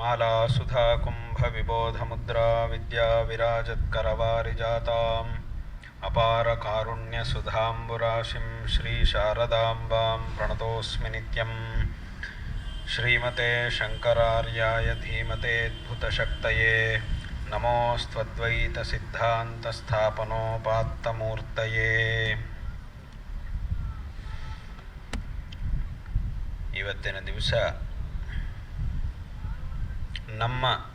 मालासुधा कुम्भविबोधमुद्रा विद्याविराजत्करवारिजाताम् अपारकारुण्यसुधाम्बुराशिं श्रीशारदाम्बां प्रणतोऽस्मि नित्यम् श्रीमते शङ्करार्याय धीमतेऽद्भुतशक्तये नमोऽस्त्वद्वैतसिद्धान्तस्थापनोपात्तमूर्तये ಇವತ್ತಿನ ದಿವಸ ನಮ್ಮ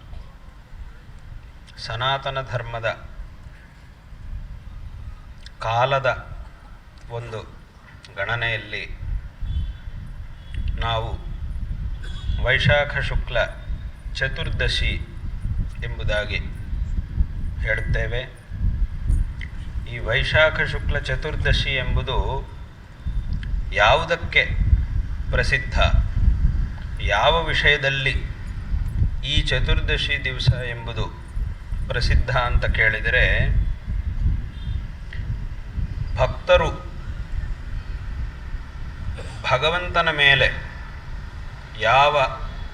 ಸನಾತನ ಧರ್ಮದ ಕಾಲದ ಒಂದು ಗಣನೆಯಲ್ಲಿ ನಾವು ವೈಶಾಖ ಶುಕ್ಲ ಚತುರ್ದಶಿ ಎಂಬುದಾಗಿ ಹೇಳುತ್ತೇವೆ. ಈ ವೈಶಾಖ ಶುಕ್ಲ ಚತುರ್ದಶಿ ಎಂಬುದು ಯಾವುದಕ್ಕೆ ಪ್ರಸಿದ್ಧ? ಯಾವ ವಿಷಯದಲ್ಲಿ ಈ ಚತುರ್ದಶಿ ದಿವಸ ಎಂಬುದು ಪ್ರಸಿದ್ಧ ಅಂತ ಕೇಳಿದರೆ ಭಕ್ತರು ಭಗವಂತನ ಮೇಲೆ ಯಾವ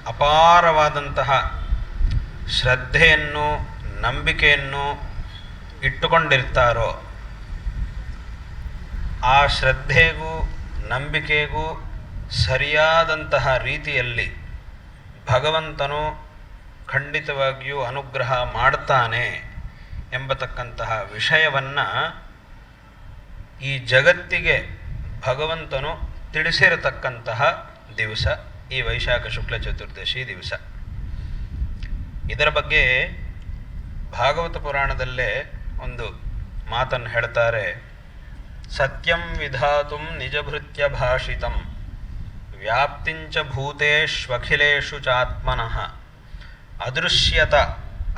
ಅಪಾರವಾದಂತಹ ಶ್ರದ್ಧೆಯನ್ನು, ನಂಬಿಕೆಯನ್ನು ಇಟ್ಟುಕೊಂಡಿರ್ತಾರೋ ಆ ಶ್ರದ್ಧೆಗೂ, ನಂಬಿಕೆಗೂ ಸರಿಯಾದಂತಹ ರೀತಿಯಲ್ಲಿ ಭಗವಂತನು ಖಂಡಿತವಾಗಿಯೂ ಅನುಗ್ರಹ ಮಾಡ್ತಾನೆ ಎಂಬತಕ್ಕಂತಹ ವಿಷಯವನ್ನು ಈ ಜಗತ್ತಿಗೆ ಭಗವಂತನು ತಿಳಿಸಿರತಕ್ಕಂತಹ ದಿವಸ, ಈ ವೈಶಾಖ ಶುಕ್ಲ ಚತುರ್ದಶಿ ದಿವಸ. ಇದರ ಬಗ್ಗೆ ಭಾಗವತ ಪುರಾಣದಲ್ಲೇ ಒಂದು ಮಾತನ್ನು ಹೇಳ್ತಾರೆ, ಸತ್ಯಂ ವಿಧಾತು ನಿಜಭೃತ್ಯ ಭಾಷಿತಂ, ವ್ಯಾಪ್ತಿಂಚ ಭೂತೇಷ್ವಖಿಲೇಶು ಚಾತ್ಮನಃ. ಅದೃಶ್ಯತ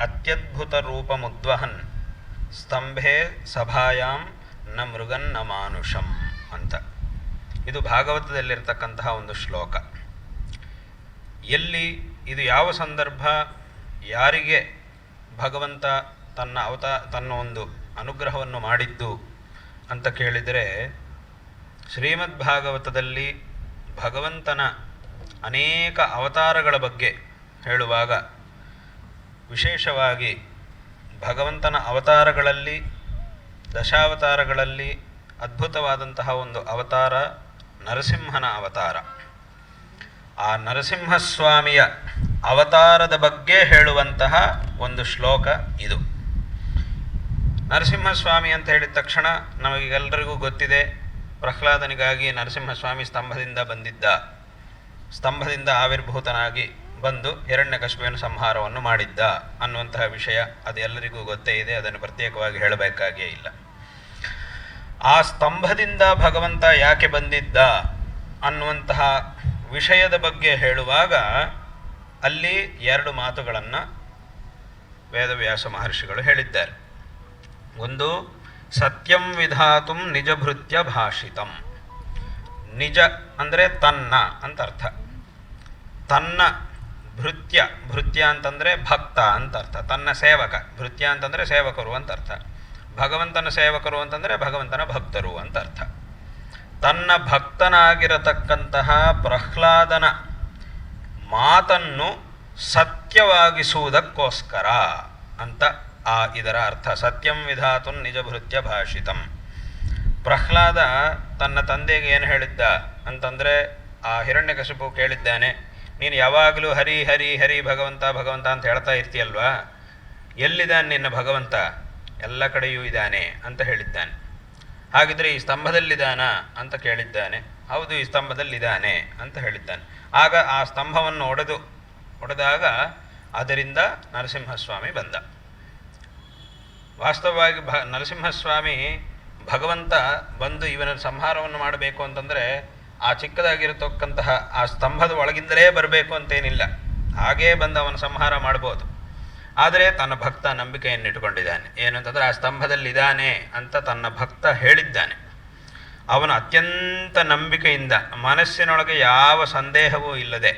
ಅತ್ಯದ್ಭುತ ರೂಪಮುದ್ವಹನ್ ಸ್ತಂಭೆ ಸಭಾಯಾಂ ನ ಮೃಗನ್ನ ಮಾನುಷಂ ಅಂತ. ಇದು ಭಾಗವತದಲ್ಲಿರ್ತಕ್ಕಂತಹ ಒಂದು ಶ್ಲೋಕ. ಎಲ್ಲಿ, ಇದು ಯಾವ ಸಂದರ್ಭ, ಯಾರಿಗೆ ಭಗವಂತ ತನ್ನ ಅವತ, ತನ್ನ ಒಂದು ಅನುಗ್ರಹವನ್ನು ಮಾಡಿದ್ದು ಅಂತ ಕೇಳಿದರೆ ಶ್ರೀಮದ್ ಭಾಗವತದಲ್ಲಿ ಭಗವಂತನ ಅನೇಕ ಅವತಾರಗಳ ಬಗ್ಗೆ ಹೇಳುವಾಗ ವಿಶೇಷವಾಗಿ ಭಗವಂತನ ಅವತಾರಗಳಲ್ಲಿ, ದಶಾವತಾರಗಳಲ್ಲಿ ಅದ್ಭುತವಾದಂತಹ ಒಂದು ಅವತಾರ ನರಸಿಂಹನ ಅವತಾರ. ಆ ನರಸಿಂಹಸ್ವಾಮಿಯ ಅವತಾರದ ಬಗ್ಗೆ ಹೇಳುವಂತಹ ಒಂದು ಶ್ಲೋಕ ಇದು. ನರಸಿಂಹಸ್ವಾಮಿ ಅಂತ ಹೇಳಿದ ತಕ್ಷಣ ನಮಗೆಲ್ಲರಿಗೂ ಗೊತ್ತಿದೆ, ಪ್ರಹ್ಲಾದನಿಗಾಗಿ ನರಸಿಂಹಸ್ವಾಮಿ ಸ್ತಂಭದಿಂದ ಬಂದಿದ್ದ, ಸ್ತಂಭದಿಂದ ಆವಿರ್ಭೂತನಾಗಿ ಬಂದು ಹಿರಣ್ಯಕಶ್ಮಿಯನ್ನು ಸಂಹಾರವನ್ನು ಮಾಡಿದ್ದ ಅನ್ನುವಂತಹ ವಿಷಯ ಅದು ಎಲ್ಲರಿಗೂ ಗೊತ್ತೇ ಇದೆ, ಅದನ್ನು ಪ್ರತ್ಯೇಕವಾಗಿ ಹೇಳಬೇಕಾಗಿಯೇ ಇಲ್ಲ. ಆ ಸ್ತಂಭದಿಂದ ಭಗವಂತ ಯಾಕೆ ಬಂದಿದ್ದ ಅನ್ನುವಂತಹ ವಿಷಯದ ಬಗ್ಗೆ ಹೇಳುವಾಗ ಅಲ್ಲಿ ಎರಡು ಮಾತುಗಳನ್ನು ವೇದವ್ಯಾಸ ಮಹರ್ಷಿಗಳು ಹೇಳಿದ್ದಾರೆ. ಒಂದು, ಸತ್ಯಂ ವಿಧಾತುಂ ನಿಜಭೃತ್ಯ ಭಾಷಿತಂ. ನಿಜ ಅಂದರೆ ತನ್ನ ಅಂತ ಅರ್ಥ. ತನ್ನ ಭೃತ್ಯ ಭೃತ್ಯ ಅಂತಂದರೆ ಭಕ್ತ ಅಂತ ಅರ್ಥ. ತನ್ನ ಸೇವಕ, ಭೃತ್ಯ ಅಂತಂದರೆ ಸೇವಕರು ಅಂತ ಅರ್ಥ. ಭಗವಂತನ ಸೇವಕರು ಅಂತಂದರೆ ಭಗವಂತನ ಭಕ್ತರು ಅಂತ ಅರ್ಥ. ತನ್ನ ಭಕ್ತನಾಗಿರತಕ್ಕಂತಹ ಪ್ರಹ್ಲಾದನ ಮಾತನ್ನು ಸತ್ಯವಾಗಿಸುವುದಕ್ಕೋಸ್ಕರ ಅಂತ ಆ ಇದರ ಅರ್ಥ. ಸತ್ಯಂ ವಿಧಾತು ನಿಜಭೃತ್ಯ ಭಾಷಿತಂ. ಪ್ರಹ್ಲಾದ ತನ್ನ ತಂದೆಗೆ ಏನು ಹೇಳಿದ್ದ ಅಂತಂದರೆ, ಆ ಹಿರಣ್ಯಕಶಿಪು ಕೇಳಿದ್ದಾನೆ. ನೀನು ಯಾವಾಗಲೂ ಹರಿ ಹರಿ ಹರಿ ಭಗವಂತ ಭಗವಂತ ಅಂತ ಹೇಳ್ತಾ ಇರ್ತೀಯಲ್ವಾ? ಎಲ್ಲಿದ್ದಾನೆ ನಿನ್ನ ಭಗವಂತ? ಎಲ್ಲ ಕಡೆಯೂ ಇದ್ದಾನೆ ಅಂತ ಹೇಳಿದ್ದಾನೆ. ಹಾಗಿದ್ರೆ ಈ ಸ್ತಂಭದಲ್ಲಿದ್ದಾನ ಅಂತ ಕೇಳಿದ್ದಾನೆ. ಹೌದು, ಈ ಸ್ತಂಭದಲ್ಲಿದ್ದಾನೆ ಅಂತ ಹೇಳಿದ್ದಾನೆ. ಆಗ ಆ ಸ್ತಂಭವನ್ನು ಒಡೆದು, ಒಡೆದಾಗ ಅದರಿಂದ ನರಸಿಂಹಸ್ವಾಮಿ ಬಂದ. ವಾಸ್ತವವಾಗಿ ಭ, ನರಸಿಂಹಸ್ವಾಮಿ ಭಗವಂತ ಬಂದು ಇವನ ಸಂಹಾರವನ್ನು ಮಾಡಬೇಕು ಅಂತಂದರೆ ಆ ಚಿಕ್ಕದಾಗಿರತಕ್ಕಂತಹ ಆ ಸ್ತಂಭದ ಒಳಗಿಂದಲೇ ಬರಬೇಕು ಅಂತೇನಿಲ್ಲ. ಹಾಗೇ ಬಂದು ಅವನ ಸಂಹಾರ ಮಾಡ್ಬೋದು. ಆದರೆ ತನ್ನ ಭಕ್ತ ನಂಬಿಕೆಯನ್ನು ಇಟ್ಟುಕೊಂಡಿದ್ದಾನೆ ಏನು ಅಂತಂದರೆ ಆ ಸ್ತಂಭದಲ್ಲಿದ್ದಾನೆ ಅಂತ ತನ್ನ ಭಕ್ತ ಹೇಳಿದ್ದಾನೆ. ಅವನು ಅತ್ಯಂತ ನಂಬಿಕೆಯಿಂದ ಮನಸ್ಸಿನೊಳಗೆ ಯಾವ ಸಂದೇಹವೂ ಇಲ್ಲದೆ,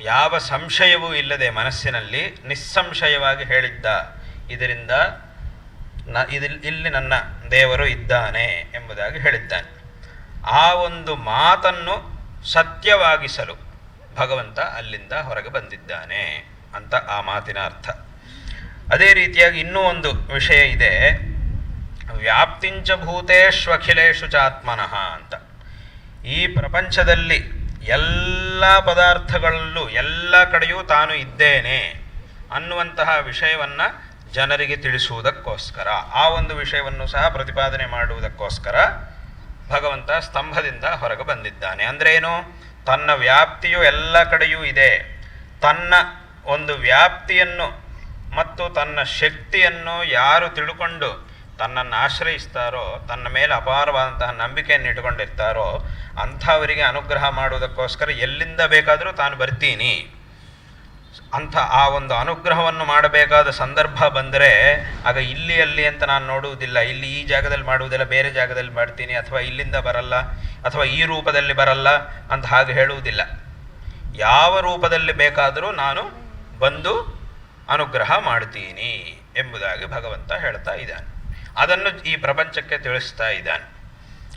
ಯಾವ ಸಂಶಯವೂ ಇಲ್ಲದೆ ಮನಸ್ಸಿನಲ್ಲಿ ನಿಸ್ಸಂಶಯವಾಗಿ ಹೇಳಿದ್ದ, ಇದರಿಂದ ನ ಇಲ್ಲಿ ನನ್ನ ದೇವರು ಇದ್ದಾನೆ ಎಂಬುದಾಗಿ ಹೇಳಿದ್ದಾನೆ. ಆ ಒಂದು ಮಾತನ್ನು ಸತ್ಯವಾಗಿಸಲು ಭಗವಂತ ಅಲ್ಲಿಂದ ಹೊರಗೆ ಬಂದಿದ್ದಾನೆ ಅಂತ ಆ ಮಾತಿನ ಅರ್ಥ. ಅದೇ ರೀತಿಯಾಗಿ ಇನ್ನೂ ಒಂದು ವಿಷಯ ಇದೆ. ವ್ಯಾಪ್ತಿಂಚ ಭೂತೇಶ್ವಖಿಲೇಶು ಚಾತ್ಮನಃ ಅಂತ. ಈ ಪ್ರಪಂಚದಲ್ಲಿ ಎಲ್ಲ ಪದಾರ್ಥಗಳಲ್ಲೂ ಎಲ್ಲ ಕಡೆಯೂ ತಾನು ಇದ್ದೇನೆ ಅನ್ನುವಂತಹ ವಿಷಯವನ್ನು ಜನರಿಗೆ ತಿಳಿಸುವುದಕ್ಕೋಸ್ಕರ, ಆ ಒಂದು ವಿಷಯವನ್ನು ಸಹ ಪ್ರತಿಪಾದನೆ ಮಾಡುವುದಕ್ಕೋಸ್ಕರ ಭಗವಂತ ಸ್ತಂಭದಿಂದ ಹೊರಗೆ ಬಂದಿದ್ದಾನೆ. ಅಂದ್ರೇನು? ತನ್ನ ವ್ಯಾಪ್ತಿಯು ಎಲ್ಲ ಕಡೆಯೂ ಇದೆ. ತನ್ನ ಒಂದು ವ್ಯಾಪ್ತಿಯನ್ನು ಮತ್ತು ತನ್ನ ಶಕ್ತಿಯನ್ನು ಯಾರು ತಿಳ್ಕೊಂಡು ತನ್ನನ್ನು ಆಶ್ರಯಿಸ್ತಾರೋ, ತನ್ನ ಮೇಲೆ ಅಪಾರವಾದಂತಹ ನಂಬಿಕೆಯನ್ನು ಇಟ್ಕೊಂಡಿರ್ತಾರೋ ಅಂಥವರಿಗೆ ಅನುಗ್ರಹ ಮಾಡುವುದಕ್ಕೋಸ್ಕರ ಎಲ್ಲಿಂದ ಬೇಕಾದರೂ ತಾನು ಬರ್ತೀನಿ. ಅಂಥ ಆ ಒಂದು ಅನುಗ್ರಹವನ್ನು ಮಾಡಬೇಕಾದ ಸಂದರ್ಭ ಬಂದರೆ ಆಗ ಇಲ್ಲಿ, ಅಲ್ಲಿ ಅಂತ ನಾನು ನೋಡುವುದಿಲ್ಲ. ಇಲ್ಲಿ ಈ ಜಾಗದಲ್ಲಿ ಮಾಡುವುದಿಲ್ಲ, ಬೇರೆ ಜಾಗದಲ್ಲಿ ಮಾಡ್ತೀನಿ, ಅಥವಾ ಇಲ್ಲಿಂದ ಬರಲ್ಲ, ಅಥವಾ ಈ ರೂಪದಲ್ಲಿ ಬರಲ್ಲ ಅಂತ ಹಾಗೆ ಹೇಳುವುದಿಲ್ಲ. ಯಾವ ರೂಪದಲ್ಲಿ ಬೇಕಾದರೂ ನಾನು ಬಂದು ಅನುಗ್ರಹ ಮಾಡ್ತೀನಿ ಎಂಬುದಾಗಿ ಭಗವಂತ ಹೇಳ್ತಾ ಇದ್ದಾನೆ. ಅದನ್ನು ಈ ಪ್ರಪಂಚಕ್ಕೆ ತಿಳಿಸ್ತಾ ಇದ್ದಾನೆ.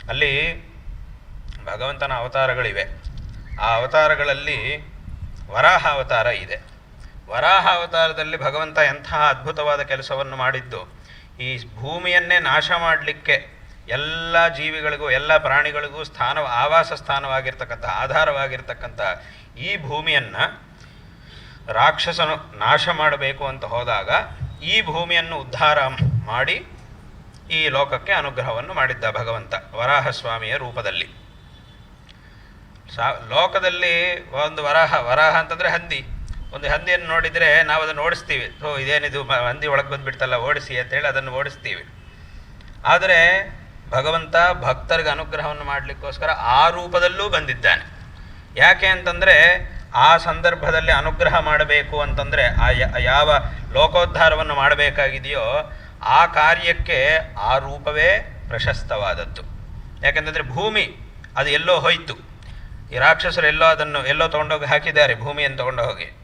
ಅಲ್ಲಿ ಭಗವಂತನ ಅವತಾರಗಳಿವೆ. ಆ ಅವತಾರಗಳಲ್ಲಿ ವರಾಹ ಅವತಾರ ಇದೆ. ವರಾಹ ಅವತಾರದಲ್ಲಿ ಭಗವಂತ ಎಂತಹ ಅದ್ಭುತವಾದ ಕೆಲಸವನ್ನು ಮಾಡಿದ್ದು, ಈ ಭೂಮಿಯನ್ನೇ ನಾಶ ಮಾಡಲಿಕ್ಕೆ ಎಲ್ಲ ಜೀವಿಗಳಿಗೂ, ಎಲ್ಲ ಪ್ರಾಣಿಗಳಿಗೂ ಸ್ಥಾನ, ಆವಾಸ ಸ್ಥಾನವಾಗಿರ್ತಕ್ಕಂಥ ಆಧಾರವಾಗಿರ್ತಕ್ಕಂಥ ಈ ಭೂಮಿಯನ್ನು ರಾಕ್ಷಸನು ನಾಶ ಮಾಡಬೇಕು ಅಂತ ಹೋದಾಗ ಈ ಭೂಮಿಯನ್ನು ಉದ್ಧಾರ ಮಾಡಿ ಈ ಲೋಕಕ್ಕೆ ಅನುಗ್ರಹವನ್ನು ಮಾಡಿದ್ದ ಭಗವಂತ ವರಾಹಸ್ವಾಮಿಯ ರೂಪದಲ್ಲಿ. ಸಾ, ಲೋಕದಲ್ಲಿ ಒಂದು ವರಾಹ ವರಾಹ ಅಂತಂದರೆ ಹಂದಿ. ಒಂದು ಹಂದಿಯನ್ನು ನೋಡಿದರೆ ನಾವು ಅದನ್ನು ಓಡಿಸ್ತೀವಿ. ಓ ಇದೇನಿದು ಹಂದಿ ಒಳಗೆ ಬಂದುಬಿಡ್ತಲ್ಲ, ಓಡಿಸಿ ಅಂತೇಳಿ ಅದನ್ನು ಓಡಿಸ್ತೀವಿ. ಆದರೆ ಭಗವಂತ ಭಕ್ತರಿಗೆ ಅನುಗ್ರಹವನ್ನು ಮಾಡಲಿಕ್ಕೋಸ್ಕರ ಆ ರೂಪದಲ್ಲೂ ಬಂದಿದ್ದಾನೆ. ಯಾಕೆ ಅಂತಂದರೆ ಆ ಸಂದರ್ಭದಲ್ಲಿ ಅನುಗ್ರಹ ಮಾಡಬೇಕು ಅಂತಂದರೆ ಆ ಯಾವ ಲೋಕೋದ್ಧಾರವನ್ನು ಮಾಡಬೇಕಾಗಿದೆಯೋ ಆ ಕಾರ್ಯಕ್ಕೆ ಆ ರೂಪವೇ ಪ್ರಶಸ್ತವಾದದ್ದು. ಯಾಕೆಂತಂದರೆ ಭೂಮಿ, ಅದು ಎಲ್ಲೋ ಹೋಯಿತು. ಈ ರಾಕ್ಷಸರು ಎಲ್ಲೋ ಅದನ್ನು, ಎಲ್ಲೋ ತೊಗೊಂಡೋಗಿ ಹಾಕಿದ್ದಾರೆ ಭೂಮಿಯನ್ನು ತೊಗೊಂಡೋಗಿ.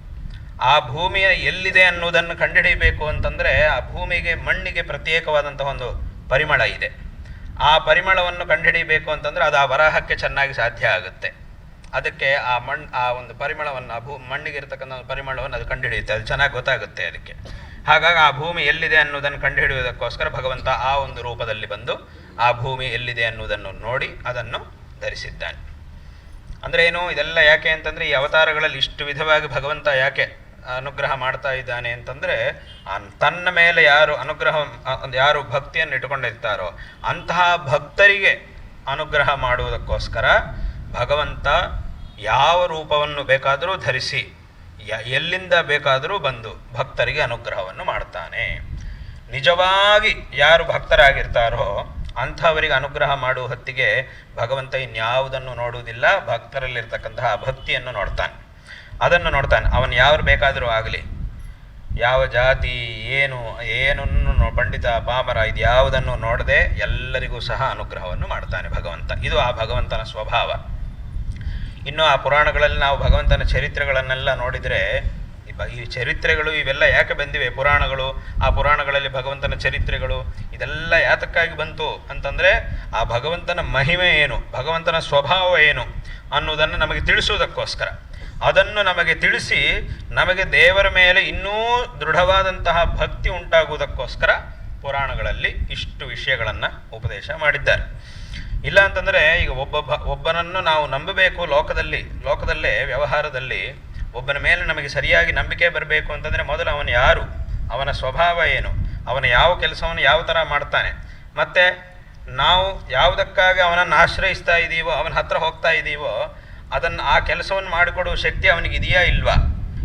ಆ ಭೂಮಿಯ ಎಲ್ಲಿದೆ ಅನ್ನೋದನ್ನು ಕಂಡುಹಿಡಿಯಬೇಕು ಅಂತಂದರೆ ಆ ಭೂಮಿಗೆ, ಮಣ್ಣಿಗೆ ಪ್ರತ್ಯೇಕವಾದಂತಹ ಒಂದು ಪರಿಮಳ ಇದೆ. ಆ ಪರಿಮಳವನ್ನು ಕಂಡುಹಿಡಿಯಬೇಕು ಅಂತಂದರೆ ಅದು ಆ ವರಾಹಕ್ಕೆ ಚೆನ್ನಾಗಿ ಸಾಧ್ಯ ಆಗುತ್ತೆ. ಅದಕ್ಕೆ ಆ ಮಣ್ಣು ಆ ಒಂದು ಪರಿಮಳವನ್ನು, ಆ ಭೂ ಮಣ್ಣಿಗೆ ಇರತಕ್ಕಂಥ ಪರಿಮಳವನ್ನು ಅದು ಕಂಡುಹಿಡಿಯುತ್ತೆ. ಅದು ಚೆನ್ನಾಗಿ ಗೊತ್ತಾಗುತ್ತೆ ಅದಕ್ಕೆ. ಹಾಗಾಗಿ ಆ ಭೂಮಿ ಎಲ್ಲಿದೆ ಅನ್ನೋದನ್ನು ಕಂಡುಹಿಡಿಯುವುದಕ್ಕೋಸ್ಕರ ಭಗವಂತ ಆ ಒಂದು ರೂಪದಲ್ಲಿ ಬಂದು ಆ ಭೂಮಿ ಎಲ್ಲಿದೆ ಅನ್ನೋದನ್ನು ನೋಡಿ ಅದನ್ನು ಧರಿಸಿದ್ದಾನೆ. ಅಂದರೆ ಏನು, ಇದೆಲ್ಲ ಯಾಕೆ ಅಂತಂದರೆ ಈ ಅವತಾರಗಳಲ್ಲಿ ಇಷ್ಟು ವಿಧವಾಗಿ ಭಗವಂತ ಯಾಕೆ ಅನುಗ್ರಹ ಮಾಡ್ತಾ ಇದ್ದಾನೆ ಅಂತಂದರೆ ತನ್ನ ಮೇಲೆ ಯಾರು ಅನುಗ್ರಹ ಯಾರು ಭಕ್ತಿಯನ್ನು ಇಟ್ಟುಕೊಂಡಿರ್ತಾರೋ ಅಂತಹ ಭಕ್ತರಿಗೆ ಅನುಗ್ರಹ ಮಾಡುವುದಕ್ಕೋಸ್ಕರ ಭಗವಂತ ಯಾವ ರೂಪವನ್ನು ಬೇಕಾದರೂ ಧರಿಸಿ ಎಲ್ಲಿಂದ ಬೇಕಾದರೂ ಬಂದು ಭಕ್ತರಿಗೆ ಅನುಗ್ರಹವನ್ನು ಮಾಡ್ತಾನೆ. ನಿಜವಾಗಿ ಯಾರು ಭಕ್ತರಾಗಿರ್ತಾರೋ ಅಂಥವರಿಗೆ ಅನುಗ್ರಹ ಮಾಡುವ ಹೊತ್ತಿಗೆ ಭಗವಂತ ಇನ್ಯಾವುದನ್ನು ನೋಡುವುದಿಲ್ಲ, ಭಕ್ತರಲ್ಲಿರ್ತಕ್ಕಂತಹ ಭಕ್ತಿಯನ್ನು ನೋಡ್ತಾನೆ. ಅದನ್ನು ನೋಡ್ತಾನೆ. ಅವನು ಯಾರು ಬೇಕಾದರೂ ಆಗಲಿ. ಯಾವ ಜಾತಿ, ಏನು, ಏನನ್ನು ಪಂಡಿತ ಪಾಮರ ಇದು ಯಾವುದನ್ನು ನೋಡದೆ ಎಲ್ಲರಿಗೂ ಸಹ ಅನುಗ್ರಹವನ್ನು ಮಾಡ್ತಾನೆ ಭಗವಂತ. ಇದು ಆ ಭಗವಂತನ ಸ್ವಭಾವ. ಇನ್ನು ಆ ಪುರಾಣಗಳಲ್ಲಿ ನಾವು ಭಗವಂತನ ಚರಿತ್ರೆಗಳನ್ನೆಲ್ಲ ನೋಡಿದರೆ, ಈ ಚರಿತ್ರೆಗಳು ಇವೆಲ್ಲ ಯಾಕೆ ಬಂದಿವೆ? ಪುರಾಣಗಳು, ಆ ಪುರಾಣಗಳಲ್ಲಿ ಭಗವಂತನ ಚರಿತ್ರೆಗಳು, ಇದೆಲ್ಲ ಯಾತಕ್ಕಾಗಿ ಬಂತು ಅಂತಂದರೆ, ಆ ಭಗವಂತನ ಮಹಿಮೆ ಏನು? ಭಗವಂತನ ಸ್ವಭಾವ ಏನು? ಅನ್ನೋದನ್ನು ನಮಗೆ ತಿಳಿಸುವುದಕ್ಕೋಸ್ಕರ. ಅದನ್ನು ನಮಗೆ ತಿಳಿಸಿ ನಮಗೆ ದೇವರ ಮೇಲೆ ಇನ್ನೂ ದೃಢವಾದಂತಹ ಭಕ್ತಿ ಉಂಟಾಗುವುದಕ್ಕೋಸ್ಕರ ಪುರಾಣಗಳಲ್ಲಿ ಇಷ್ಟು ವಿಷಯಗಳನ್ನು ಉಪದೇಶ ಮಾಡಿದ್ದಾರೆ. ಇಲ್ಲ ಅಂತಂದರೆ ಈಗ ಒಬ್ಬ ಒಬ್ಬನನ್ನು ನಾವು ನಂಬಬೇಕು ಲೋಕದಲ್ಲಿ, ಲೋಕದಲ್ಲೇ, ವ್ಯವಹಾರದಲ್ಲಿ, ಒಬ್ಬನ ಮೇಲೆ ನಮಗೆ ಸರಿಯಾಗಿ ನಂಬಿಕೆ ಬರಬೇಕು ಅಂತಂದರೆ ಮೊದಲು ಅವನು ಯಾರು? ಅವನ ಸ್ವಭಾವ ಏನು? ಅವನ ಯಾವ ಕೆಲಸವನ್ನು ಯಾವ ಥರ ಮಾಡ್ತಾನೆ? ಮತ್ತು ನಾವು ಯಾವುದಕ್ಕಾಗಿ ಅವನನ್ನು ಆಶ್ರಯಿಸ್ತಾ ಇದ್ದೀವೋ ಅವನ ಹತ್ರ ಹೋಗ್ತಾ ಇದ್ದೀವೋ ಅದನ್ನು ಆ ಕೆಲಸವನ್ನು ಮಾಡಿಕೊಡುವ ಶಕ್ತಿ ಅವನಿಗೆ ಇದೆಯಾ ಇಲ್ವಾ?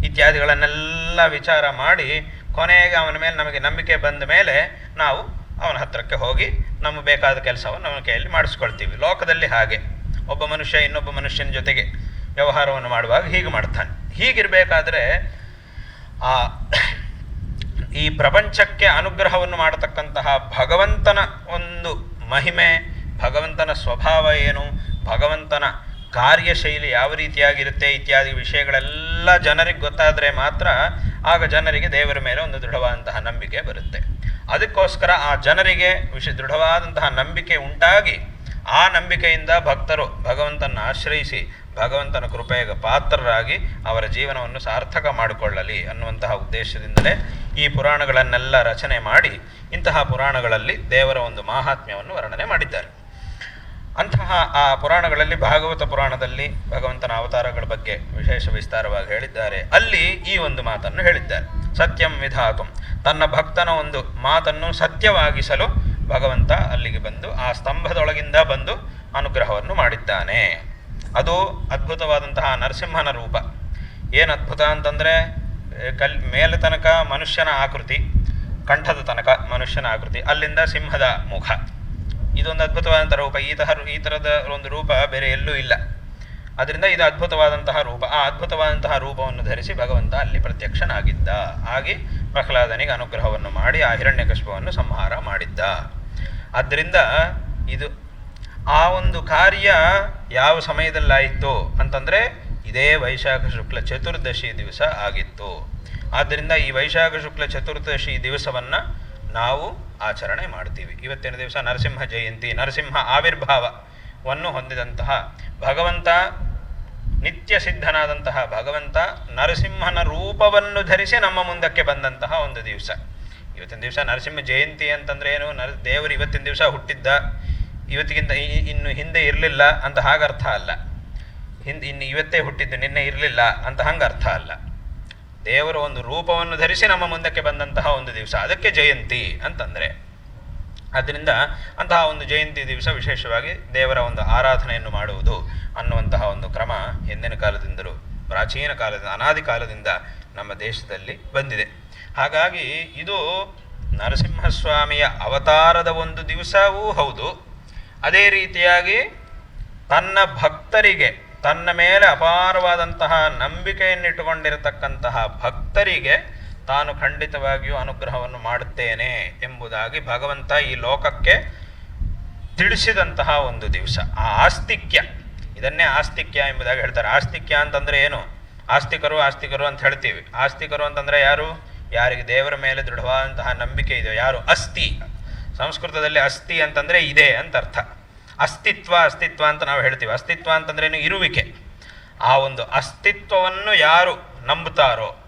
ಇತ್ಯಾದಿಗಳನ್ನೆಲ್ಲ ವಿಚಾರ ಮಾಡಿ ಕೊನೆಗೆ ಅವನ ಮೇಲೆ ನಮಗೆ ನಂಬಿಕೆ ಬಂದ ಮೇಲೆ ನಾವು ಅವನ ಹತ್ತಿರಕ್ಕೆ ಹೋಗಿ ನಮಗೆ ಬೇಕಾದ ಕೆಲಸವನ್ನು ಅವನ ಕೈಯಲ್ಲಿ ಮಾಡಿಸ್ಕೊಳ್ತೀವಿ. ಲೋಕದಲ್ಲಿ ಹಾಗೆ. ಒಬ್ಬ ಮನುಷ್ಯ ಇನ್ನೊಬ್ಬ ಮನುಷ್ಯನ ಜೊತೆಗೆ ವ್ಯವಹಾರವನ್ನು ಮಾಡುವಾಗ ಹೀಗೆ ಮಾಡ್ತಾನೆ. ಹೀಗಿರಬೇಕಾದ್ರೆ ಆ ಈ ಪ್ರಪಂಚಕ್ಕೆ ಅನುಗ್ರಹವನ್ನು ಮಾಡತಕ್ಕಂತಹ ಭಗವಂತನ ಒಂದು ಮಹಿಮೆ, ಭಗವಂತನ ಸ್ವಭಾವ ಏನು? ಭಗವಂತನ ಕಾರ್ಯಶೈಲಿ ಯಾವ ರೀತಿಯಾಗಿರುತ್ತೆ ಇತ್ಯಾದಿ ವಿಷಯಗಳೆಲ್ಲ ಜನರಿಗೆ ಗೊತ್ತಾದರೆ ಮಾತ್ರ ಆಗ ಜನರಿಗೆ ದೇವರ ಮೇಲೆ ಒಂದು ದೃಢವಾದಂತಹ ನಂಬಿಕೆ ಬರುತ್ತೆ. ಅದಕ್ಕೋಸ್ಕರ ಆ ಜನರಿಗೆ ವಿಷ ದೃಢವಾದಂತಹ ನಂಬಿಕೆ ಉಂಟಾಗಿ ಆ ನಂಬಿಕೆಯಿಂದ ಭಕ್ತರು ಭಗವಂತನ ಆಶ್ರಯಿಸಿ ಭಗವಂತನ ಕೃಪೆಗೆ ಪಾತ್ರರಾಗಿ ಅವರ ಜೀವನವನ್ನು ಸಾರ್ಥಕ ಮಾಡಿಕೊಳ್ಳಲಿ ಅನ್ನುವಂತಹ ಉದ್ದೇಶದಿಂದಲೇ ಈ ಪುರಾಣಗಳನ್ನೆಲ್ಲ ರಚನೆ ಮಾಡಿ ಇಂತಹ ಪುರಾಣಗಳಲ್ಲಿ ದೇವರ ಒಂದು ಮಾಹಾತ್ಮ್ಯವನ್ನು ವರ್ಣನೆ ಮಾಡಿದ್ದಾರೆ. ಅಂತಹ ಆ ಪುರಾಣಗಳಲ್ಲಿ, ಭಾಗವತ ಪುರಾಣದಲ್ಲಿ ಭಗವಂತನ ಅವತಾರಗಳ ಬಗ್ಗೆ ವಿಶೇಷ ವಿಸ್ತಾರವಾಗಿ ಹೇಳಿದ್ದಾರೆ. ಅಲ್ಲಿ ಈ ಒಂದು ಮಾತನ್ನು ಹೇಳಿದ್ದಾರೆ. ಸತ್ಯಂ ವಿಧಾತುಂ. ತನ್ನ ಭಕ್ತನ ಒಂದು ಮಾತನ್ನು ಸತ್ಯವಾಗಿಸಲು ಭಗವಂತ ಅಲ್ಲಿಗೆ ಬಂದು, ಆ ಸ್ತಂಭದೊಳಗಿಂದ ಬಂದು ಅನುಗ್ರಹವನ್ನು ಮಾಡಿದ್ದಾನೆ. ಅದು ಅದ್ಭುತವಾದಂತಹ ನರಸಿಂಹನ ರೂಪ. ಏನು ಅದ್ಭುತ ಅಂತಂದರೆ, ಕಲ್, ಮೇಲೆ ತನಕ ಮನುಷ್ಯನ ಆಕೃತಿ, ಕಂಠದ ತನಕ ಮನುಷ್ಯನ ಆಕೃತಿ, ಅಲ್ಲಿಂದ ಸಿಂಹದ ಮುಖ. ಇದೊಂದು ಅದ್ಭುತವಾದಂಥ ರೂಪ. ಈ ತರ ಈ ಥರದ ಒಂದು ರೂಪ ಬೇರೆ ಎಲ್ಲೂ ಇಲ್ಲ. ಅದರಿಂದ ಇದು ಅದ್ಭುತವಾದಂತಹ ರೂಪ. ಆ ಅದ್ಭುತವಾದಂತಹ ರೂಪವನ್ನು ಧರಿಸಿ ಭಗವಂತ ಅಲ್ಲಿ ಪ್ರತ್ಯಕ್ಷನಾಗಿದ್ದ. ಹಾಗೆ ಪ್ರಹ್ಲಾದನಿಗೆ ಅನುಗ್ರಹವನ್ನು ಮಾಡಿ ಆ ಹಿರಣ್ಯಕಶ್ಯಪವನ್ನು ಸಂಹಾರ ಮಾಡಿದ್ದ. ಆದ್ದರಿಂದ ಇದು ಆ ಒಂದು ಕಾರ್ಯ ಯಾವ ಸಮಯದಲ್ಲಾಯಿತು ಅಂತಂದರೆ ಇದೇ ವೈಶಾಖ ಶುಕ್ಲ ಚತುರ್ದಶಿ ದಿವಸ ಆಗಿತ್ತು. ಆದ್ದರಿಂದ ಈ ವೈಶಾಖ ಶುಕ್ಲ ಚತುರ್ದಶಿ ದಿವಸವನ್ನು ನಾವು ಆಚರಣೆ ಮಾಡ್ತೀವಿ. ಇವತ್ತಿನ ದಿವಸ ನರಸಿಂಹ ಜಯಂತಿ, ನರಸಿಂಹ ಆವಿರ್ಭಾವವನ್ನು ಹೊಂದಿದಂತಹ ಭಗವಂತ ನಿತ್ಯ ಸಿದ್ಧನಾದಂತಹ ಭಗವಂತ ನರಸಿಂಹನ ರೂಪವನ್ನು ಧರಿಸಿ ನಮ್ಮ ಮುಂದಕ್ಕೆ ಬಂದಂತಹ ಒಂದು ದಿವಸ. ಇವತ್ತಿನ ದಿವಸ ನರಸಿಂಹ ಜಯಂತಿ ಅಂತಂದ್ರೆ ಏನು? ನರ, ದೇವರು ಇವತ್ತಿನ ದಿವಸ ಹುಟ್ಟಿದ್ದ. ಇವತ್ತಿಗಿಂತ ಇನ್ನು ಹಿಂದೆ ಇರಲಿಲ್ಲ ಅಂತ ಹಾಗರ್ಥ ಅಲ್ಲ. ಹಿಂದೆ, ಇನ್ನು ಇವತ್ತೇ ಹುಟ್ಟಿದ್ದು, ನಿನ್ನೆ ಇರಲಿಲ್ಲ ಅಂತ ಹಂಗೆ ಅರ್ಥ ಅಲ್ಲ. ದೇವರ ಒಂದು ರೂಪವನ್ನು ಧರಿಸಿ ನಮ್ಮ ಮುಂದಕ್ಕೆ ಬಂದಂತಹ ಒಂದು ದಿವಸ, ಅದಕ್ಕೆ ಜಯಂತಿ ಅಂತಂದರೆ. ಆದ್ದರಿಂದ ಅಂತಹ ಒಂದು ಜಯಂತಿ ದಿವಸ ವಿಶೇಷವಾಗಿ ದೇವರ ಒಂದು ಆರಾಧನೆಯನ್ನು ಮಾಡುವುದು ಅನ್ನುವಂತಹ ಒಂದು ಕ್ರಮ ಹಿಂದಿನ ಕಾಲದಿಂದಲೂ, ಪ್ರಾಚೀನ ಕಾಲದಿಂದ, ಅನಾದಿ ಕಾಲದಿಂದ ನಮ್ಮ ದೇಶದಲ್ಲಿ ಬಂದಿದೆ. ಹಾಗಾಗಿ ಇದು ನರಸಿಂಹಸ್ವಾಮಿಯ ಅವತಾರದ ಒಂದು ದಿವಸವೂ ಹೌದು. ಅದೇ ರೀತಿಯಾಗಿ ತನ್ನ ಭಕ್ತರಿಗೆ ತನ್ನ ಮೇಲೆ ಅಪಾರವಾದಂತಹ ನಂಬಿಕೆಯನ್ನಿಟ್ಟುಕೊಂಡಿರತಕ್ಕಂತಹ ಭಕ್ತರಿಗೆ ತಾನು ಖಂಡಿತವಾಗಿಯೂ ಅನುಗ್ರಹವನ್ನು ಮಾಡುತ್ತೇನೆ ಎಂಬುದಾಗಿ ಭಗವಂತ ಈ ಲೋಕಕ್ಕೆ ತಿಳಿಸಿದಂತಹ ಒಂದು ದಿವಸ. ಆ ಆಸ್ತಿಕ್ಯ, ಇದನ್ನೇ ಆಸ್ತಿಕ್ಯ ಎಂಬುದಾಗಿ ಹೇಳ್ತಾರೆ. ಆಸ್ತಿಕ್ಯ ಅಂತಂದ್ರೆ ಏನು? ಆಸ್ತಿಕರು ಆಸ್ತಿಕರು ಅಂತ ಹೇಳ್ತೀವಿ. ಆಸ್ತಿಕರು ಅಂತಂದ್ರೆ ಯಾರು? ಯಾರಿಗೆ ದೇವರ ಮೇಲೆ ದೃಢವಾದಂತಹ ನಂಬಿಕೆ ಇದೆಯೋ, ಯಾರು? ಅಸ್ಥಿ. ಸಂಸ್ಕೃತದಲ್ಲಿ ಅಸ್ಥಿ ಅಂತಂದ್ರೆ ಇದೆ ಅಂತ ಅರ್ಥ. ಅಸ್ತಿತ್ವ ಅಸ್ತಿತ್ವ ಅಂತ ನಾವು ಹೇಳ್ತೀವಿ. ಅಸ್ತಿತ್ವ ಅಂತಂದ್ರೇನು ಇರುವಿಕೆ. ಆ ಒಂದು ಅಸ್ತಿತ್ವವನ್ನು ಯಾರು ನಂಬುತ್ತಾರೋ,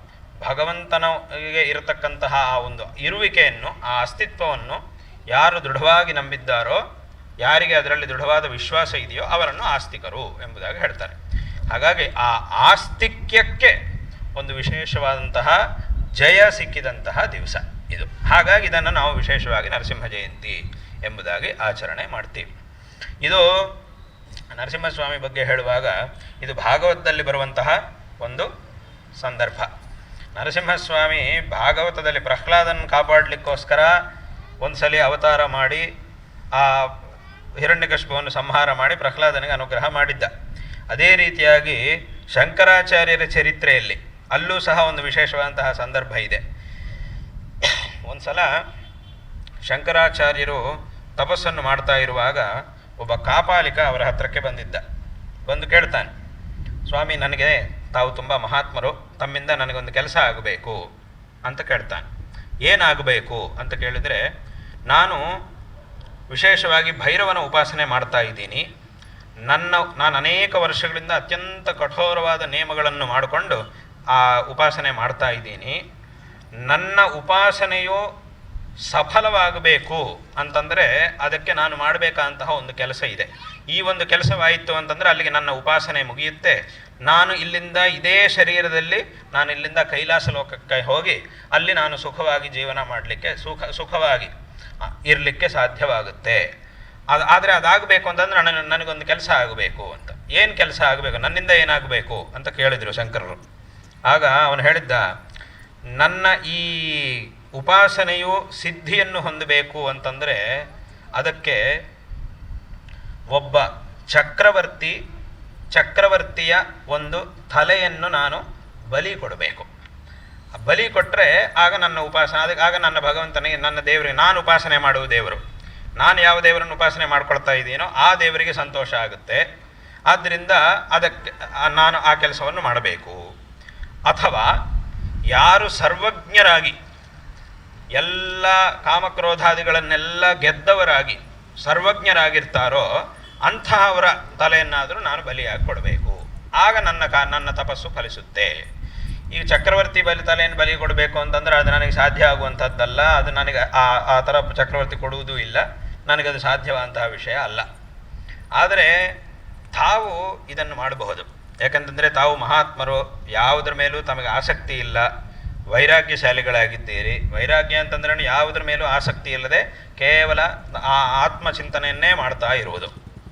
ಭಗವಂತನಿಗೆ ಇರತಕ್ಕಂತಹ ಆ ಒಂದು ಇರುವಿಕೆಯನ್ನು, ಆ ಅಸ್ತಿತ್ವವನ್ನು ಯಾರು ದೃಢವಾಗಿ ನಂಬಿದ್ದಾರೋ, ಯಾರಿಗೆ ಅದರಲ್ಲಿ ದೃಢವಾದ ವಿಶ್ವಾಸ ಇದೆಯೋ ಅವರನ್ನು ಆಸ್ತಿಕರು ಎಂಬುದಾಗಿ ಹೇಳ್ತಾರೆ. ಹಾಗಾಗಿ ಆ ಆಸ್ತಿಕ್ಯಕ್ಕೆ ಒಂದು ವಿಶೇಷವಾದಂತಹ ಜಯ ಸಿಕ್ಕಿದಂತಹ ದಿವಸ ಇದು. ಹಾಗಾಗಿ ಇದನ್ನು ನಾವು ವಿಶೇಷವಾಗಿ ನರಸಿಂಹ ಜಯಂತಿ ಎಂಬುದಾಗಿ ಆಚರಣೆ ಮಾಡ್ತೀವಿ. ಇದು ನರಸಿಂಹಸ್ವಾಮಿ ಬಗ್ಗೆ ಹೇಳುವಾಗ ಇದು ಭಾಗವತದಲ್ಲಿ ಬರುವಂತಹ ಒಂದು ಸಂದರ್ಭ. ನರಸಿಂಹಸ್ವಾಮಿ ಭಾಗವತದಲ್ಲಿ ಪ್ರಹ್ಲಾದನ ಕಾಪಾಡಲಿಕ್ಕೋಸ್ಕರ ಒಂದು ಸಲ ಅವತಾರ ಮಾಡಿ, ಆ ಹಿರಣ್ಯಕಶ್ಪವನ್ನು ಸಂಹಾರ ಮಾಡಿ ಪ್ರಹ್ಲಾದನಿಗೆ ಅನುಗ್ರಹ ಮಾಡಿದ್ದ. ಅದೇ ರೀತಿಯಾಗಿ ಶಂಕರಾಚಾರ್ಯರ ಚರಿತ್ರೆಯಲ್ಲಿ ಅಲ್ಲೂ ಸಹ ಒಂದು ವಿಶೇಷವಾದಂತಹ ಸಂದರ್ಭ ಇದೆ. ಒಂದು ಸಲ ಶಂಕರಾಚಾರ್ಯರು ತಪಸ್ಸನ್ನು ಮಾಡ್ತಾ ಇರುವಾಗ ಒಬ್ಬ ಕಾಪಾಲಿಕ ಅವರ ಹತ್ರಕ್ಕೆ ಬಂದಿದ್ದ. ಬಂದು ಕೇಳ್ತಾನೆ, ಸ್ವಾಮಿ, ನನಗೆ ತಾವು ತುಂಬ ಮಹಾತ್ಮರು, ತಮ್ಮಿಂದ ನನಗೊಂದು ಕೆಲಸ ಆಗಬೇಕು, ಅಂತ ಕೇಳ್ತಾನೆ. ಏನಾಗಬೇಕು? ಅಂತ ಕೇಳಿದರೆ, ನಾನು ವಿಶೇಷವಾಗಿ ಭೈರವನ ಉಪಾಸನೆ ಮಾಡ್ತಾ ಇದ್ದೀನಿ. ನನ್ನ, ನಾನು ಅನೇಕ ವರ್ಷಗಳಿಂದ ಅತ್ಯಂತ ಕಠೋರವಾದ ನಿಯಮಗಳನ್ನು ಮಾಡಿಕೊಂಡು ಆ ಉಪಾಸನೆ ಮಾಡ್ತಾ ಇದ್ದೀನಿ. ನನ್ನ ಉಪಾಸನೆಯು ಸಫಲವಾಗಬೇಕು ಅಂತಂದರೆ ಅದಕ್ಕೆ ನಾನು ಮಾಡಬೇಕಾದಂತಹ ಒಂದು ಕೆಲಸ ಇದೆ. ಈ ಒಂದು ಕೆಲಸವಾಯಿತು ಅಂತಂದರೆ ಅಲ್ಲಿಗೆ ನನ್ನ ಉಪಾಸನೆ ಮುಗಿಯುತ್ತೆ. ನಾನು ಇಲ್ಲಿಂದ ಇದೇ ಶರೀರದಲ್ಲಿ ನಾನು ಇಲ್ಲಿಂದ ಕೈಲಾಸ ಲೋಕಕ್ಕೆ ಹೋಗಿ ಅಲ್ಲಿ ನಾನು ಸುಖವಾಗಿ ಜೀವನ ಮಾಡಲಿಕ್ಕೆ ಸುಖ, ಸುಖವಾಗಿ ಇರಲಿಕ್ಕೆ ಸಾಧ್ಯವಾಗುತ್ತೆ. ಅದು, ಆದರೆ ಅದಾಗಬೇಕು ಅಂತಂದರೆ ನನ್ನ, ನನಗೊಂದು ಕೆಲಸ ಆಗಬೇಕು ಅಂತ. ಏನು ಕೆಲಸ ಆಗಬೇಕು? ನನ್ನಿಂದ ಏನಾಗಬೇಕು ಅಂತ ಕೇಳಿದರು ಶಂಕರರು. ಆಗ ಅವನು ಹೇಳಿದ್ದ, ನನ್ನ ಈ ಉಪಾಸನೆಯು ಸಿದ್ಧಿಯನ್ನು ಹೊಂದಬೇಕು ಅಂತಂದರೆ ಅದಕ್ಕೆ ಒಬ್ಬ ಚಕ್ರವರ್ತಿ, ಚಕ್ರವರ್ತಿಯ ಒಂದು ತಲೆಯನ್ನು ನಾನು ಬಲಿ ಕೊಡಬೇಕು. ಬಲಿ ಕೊಟ್ಟರೆ ಆಗ ನನ್ನ ಉಪಾಸನೆ, ಅದಕ್ಕೆ ಆಗ ನನ್ನ ಭಗವಂತನಿಗೆ ನನ್ನ ದೇವರಿಗೆ ನಾನು ಉಪಾಸನೆ ಮಾಡುವ ದೇವರು. ನಾನು ಯಾವ ದೇವರನ್ನು ಉಪಾಸನೆ ಮಾಡ್ಕೊಳ್ತಾ ಇದ್ದೀನೋ ಆ ದೇವರಿಗೆ ಸಂತೋಷ ಆಗುತ್ತೆ. ಆದ್ದರಿಂದ ಅದಕ್ಕೆ ನಾನು ಆ ಕೆಲಸವನ್ನು ಮಾಡಬೇಕು. ಅಥವಾ ಯಾರು ಸರ್ವಜ್ಞರಾಗಿ ಎಲ್ಲ ಕಾಮಕ್ರೋಧಾದಿಗಳನ್ನೆಲ್ಲ ಗೆದ್ದವರಾಗಿ ಸರ್ವಜ್ಞರಾಗಿರ್ತಾರೋ ಅಂತಹವರ ತಲೆಯನ್ನಾದರೂ ನಾನು ಬಲಿಯಾಗಿ ಕೊಡಬೇಕು ಆಗ ನನ್ನ ಕಾ, ನನ್ನ ತಪಸ್ಸು ಫಲಿಸುತ್ತೆ. ಈಗ ಚಕ್ರವರ್ತಿ ಬಲಿ, ತಲೆಯನ್ನು ಬಲಿ ಕೊಡಬೇಕು ಅಂತಂದ್ರೆ ಅದು ನನಗೆ ಸಾಧ್ಯ ಆಗುವಂಥದ್ದಲ್ಲ. ಅದು ನನಗೆ ಆ ಆ ಥರ ಚಕ್ರವರ್ತಿ ಕೊಡುವುದೂ ಇಲ್ಲ. ನನಗದು ಸಾಧ್ಯವಾದಂತಹ ವಿಷಯ ಅಲ್ಲ. ಆದರೆ ತಾವು ಇದನ್ನು ಮಾಡಬಹುದು. ಯಾಕಂತಂದರೆ ತಾವು ಮಹಾತ್ಮರು, ಯಾವುದ್ರ ಮೇಲೂ ತಮಗೆ ಆಸಕ್ತಿ ಇಲ್ಲ. ವೈರಾಗ್ಯಶಾಲಿಗಳಾಗಿದ್ದೀರಿ. ವೈರಾಗ್ಯ ಅಂತಂದ್ರೆ ಯಾವುದ್ರ ಮೇಲೂ ಆಸಕ್ತಿ ಇಲ್ಲದೆ ಕೇವಲ ಆ ಆತ್ಮಚಿಂತನೆಯನ್ನೇ ಮಾಡ್ತಾ ಇರುವುದು.